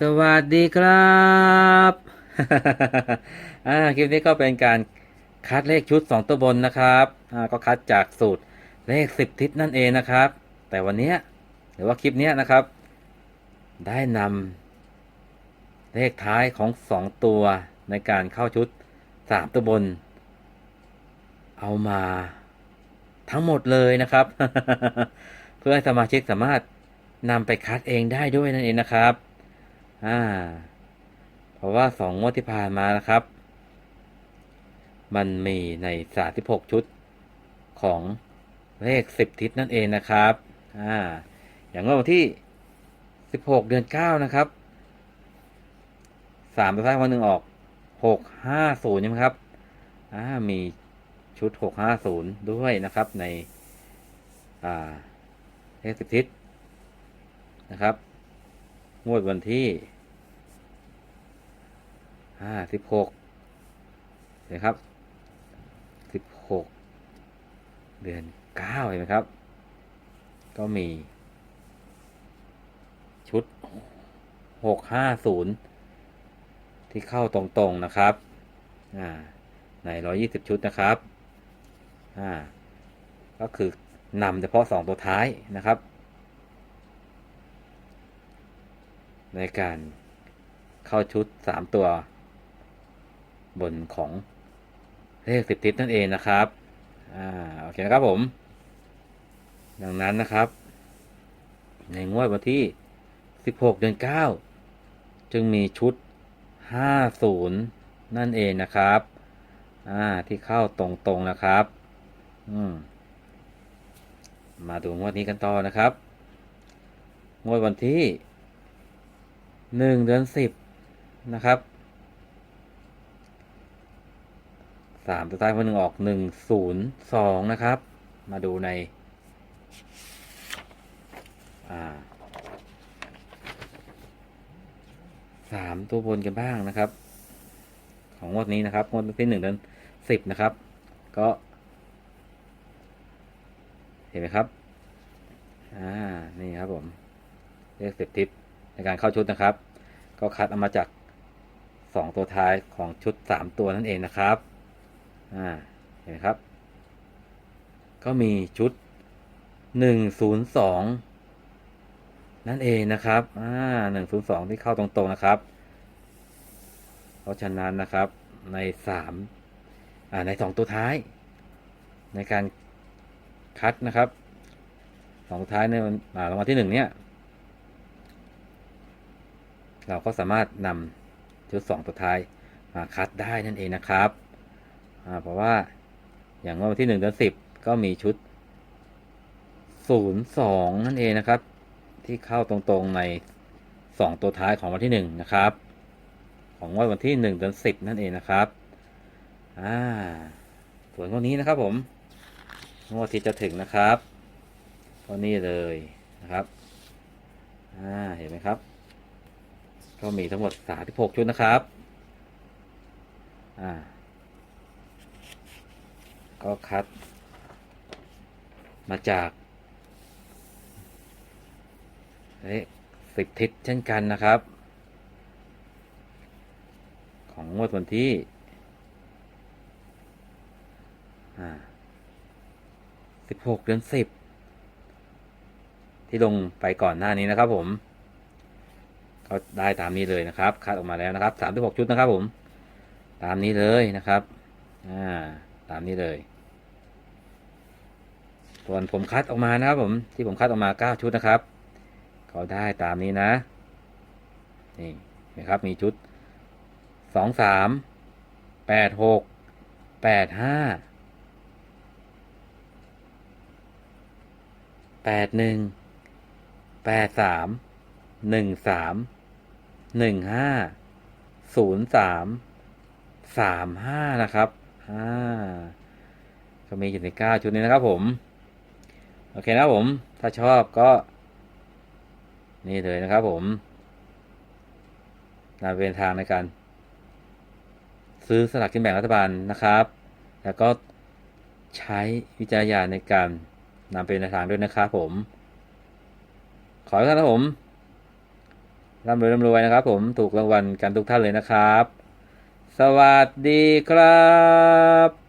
สวัสดีครับอ่าคลิปนี้ก็เป็นการคัดเลขชุด 2 ตัวบนนะครับอ่าก็คัดจากสูตรเลข 10 ทิศนั่นเองนะครับ แต่วันนี้หรือว่าคลิปนี้นะครับ ได้นำเลขท้ายของ 2 ตัวในการเข้าชุด 3 ตัวบน เอามาทั้งหมดเลยนะครับ เพื่อให้สมาชิกสามารถนำไปคัดเองได้ด้วยนั่นเองนะครับ อ่า เพราะว่าสองงวดที่ผ่านมานะครับ มันมีในสาที่หกชุดของเลขสิบทิศนั่นเองนะครับ อ่า อย่างงวดวันที่สิบหกเดือนเก้านะครับสามตัวท้ายวันหนึ่งออกหกห้าศูนย์ใช่ไหมครับ อ่า มีชุดหกห้าศูนย์ด้วยนะครับใน อ่าเลขสิบทิศนะครับ งวดวันที่ ห้าสิบหกเห็นะครับสิบหกเดือนเก้าเห็นไหมครับ ก็มี ชุดหกห้าศูนย์ที่เข้าตรงๆนะครับอ่าในร้อยี่สิบชุดนะครับอ่าก็คือนำเฉพาะสองตัวท้ายนะครับ ในการเข้าชุดสามตัว บนของเลขสิบทิศนั่นเองนะครับ อ่า โอเคนะครับผม ดังนั้นนะครับ ในงวดวันที่สิบหกเดือนเก้าจึงมีชุดห้าศูนย์นั่นเองนะครับ อ่า ที่เข้าตรงๆนะครับ อืม มาดูงวดนี้กันต่อนะครับ งวดวันที่หนึ่งเดือนสิบนะครับ สามตัวท้ายคนหนึ่งออกหนึ่งศูนย์สองนะครับ มาดูใน อ่าสามตัวบนกันบ้างนะครับ ของงวดนี้นะครับงวดที่หนึ่งเดือนสิบนะครับ ก็ เห็นไหมครับ อ่า นี่ครับผม เลขสิบทิศในการเข้าชุดนะครับ ก็คัดเอามาจากสองตัวท้ายของชุดสามตัวนั่นเองนะครับ อ่าเห็นครับ ก็มีชุดหนึ่งศูนย์สองนั่นเองนะครับอ่าหนึ่งศูนย์สองที่เข้าตรงๆนะครับ เพราะฉะนั้นนะครับในสามอ่าในสองตัวท้าย ในการคัดนะครับสองตัวท้ายในวันอ่ารางวัลที่หนึ่งเนี่ยเราก็สามารถนำชุดสองตัวท้ายมาคัดได้นั่นเองนะครับ อ่าเพราะว่าอย่างวันที่หนึ่งเดือนสิบก็มีชุดศูนย์สองนั่นเองนะครับ ที่เข้าตรงๆในสองตัวท้ายของวันที่หนึ่งนะครับ ของงวดวันที่หนึ่งเดือนสิบนั่นเองนะครับอ่าส่วนงวดนี้นะครับผมงวดที่จะถึงนะครับก็นี่เลยนะครับอ่าเห็นไหมครับ ก็มีทั้งหมดสาที่หกชุดนะครับอ่า ก็คัด มาจากสิบทิศเช่นกันนะครับ ของงวดวันที่สิบหกเดือนสิบที่ลงไปก่อนหน้านี้นะครับผมก็ได้ตามนี้เลยนะครับ คัดออกมาแล้วนะครับสามสิบหกชุดนะครับผม ตามนี้เลยนะครับ อ่า ตามนี้เลย ส่วนผมคัดออกมานะครับผมที่ผมคัดออกมาเก้าชุดนะครับก็ได้ตามนี้นะ นี่นะครับมีชุดสองสามแปดหกแปดห้าแปดหนึ่งแปดสามหนึ่งสามหนึ่งห้าศูนย์สามสามห้านะครับอ่าก็มีอยู่ในเก้าชุดนี้นะครับผม โอเคนะผม ถ้าชอบก็ นี่เลยนะครับผมนำเป็นทางในการ ซื้อสลากกินแบ่งรัฐบาลนะครับ แล้วก็ใช้วิจารณญาณในการนำเป็นทางด้วยนะครับผม ขอให้ท่านครับผมร่ำรวยร่ำรวยนะครับผมถูกรางวัลกันทุกท่านเลยนะครับ สวัสดีครับ